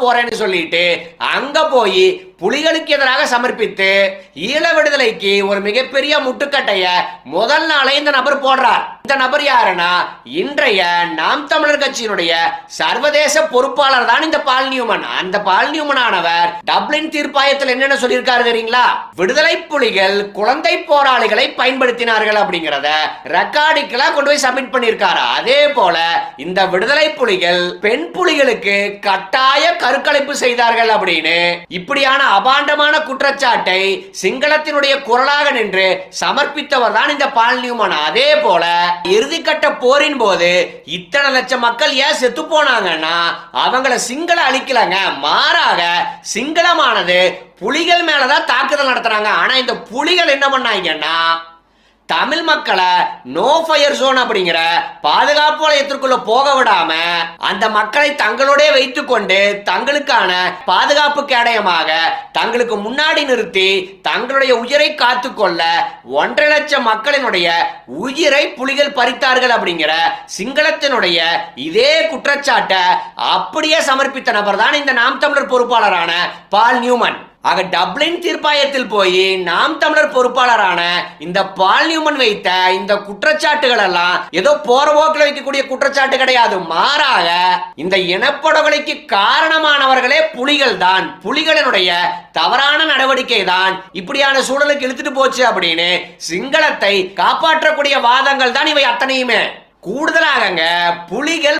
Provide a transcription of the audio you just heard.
போறேன்னு சொல்லிட்டு அங்க போய் புலிகளுக்கு எதிராக சமர்ப்பித்து ஈழ விடுதலைக்கு ஒரு மிகப்பெரிய முட்டுக்கட்டைய முதல் நாளே இந்த நபர் போடுறார். இந்த நபர் யாருன்னா இன்றைய நாம் தமிழர் கட்சியினுடைய சர்வதேச பொறுப்பாளர் தான் இந்த பால் நியூமன். அந்த பால் நியூமன் ஆனவர் டப்ளின் தீர்ப்பாயத்தில் என்னென்ன சொல்லியிருக்காரு தெரியுங்களா? விடுதலை புலிகள் குழந்தை போராளிகளை பயன்படுத்தினார்கள் அப்படிங்கறத ரெக்கார்டுக்கெல்லாம் கொண்டு போய் சப்மிட் பண்ணியிருக்காரு. அதே போல இந்த விடுதலை புலிகள் பெண் புலிகளுக்கு கட்டாய கருக்கலைப்பு செய்தார்கள் அப்படின்னு. இப்படியான அபாண்டமான குற்றச்சாட்டை சிங்களத்தினுடைய குரலாக நின்று சமர்ப்பித்தவர் தான் இந்த பால் நியூமன். அதே போல இறுதிக்கட்ட போரின் போது இத்தனை லட்சம் மக்கள் ஏன் செத்து போனாங்கன்னா அவங்கள சிங்கள அழிக்கலங்க. மாறாக சிங்களமானது புலிகள் மேலதான் தாக்குதல் நடத்துறாங்க. ஆனா இந்த புலிகள் என்ன பண்ணாங்கன்னா தமிழ் மக்களை நோ ஃபயர் ஜோன் அப்படிங்கிற பாதுகாப்பு வளையத்திற்குள்ள போக விடாம அந்த மக்களை தங்களோட வைத்துக்கொண்டு தங்களுக்கான பாதுகாப்பு கேடயமாக தங்களுக்கு முன்னாடி நிறுத்தி தங்களுடைய உயிரை காத்துக்கொள்ள ஒன்றரை லட்சம் மக்களினுடைய உயிரை புலிகள் பறித்தார்கள் அப்படிங்கிற சிங்களத்தினுடைய இதே குற்றச்சாட்டை அப்படியே சமர்ப்பித்த நபர் தான் இந்த நாம் தமிழர் பொறுப்பாளரான பால் நியூமன். ஆக டப்ளின் தீர்ப்பாயத்தில் போய் நாம் தமிழர் பொறுப்பாளரான இந்த பால் நியூமன் வைத்த இந்த குற்றச்சாட்டுகள் எல்லாம் ஏதோ போற போக்கில் வைக்கக்கூடிய குற்றச்சாட்டு கிடையாது. மாறாக இந்த இனப்படுகொலைக்கு காரணமானவர்களே புலிகள் தான். புலிகளினுடைய தவறான நடவடிக்கை தான் இப்படியான சூழலுக்கு இழுத்துட்டு போச்சு அப்படின்னு சிங்களத்தை காப்பாற்றக்கூடிய வாதங்கள் தான் இவை அத்தனையுமே. கூடுதலாகங்க புலிகள்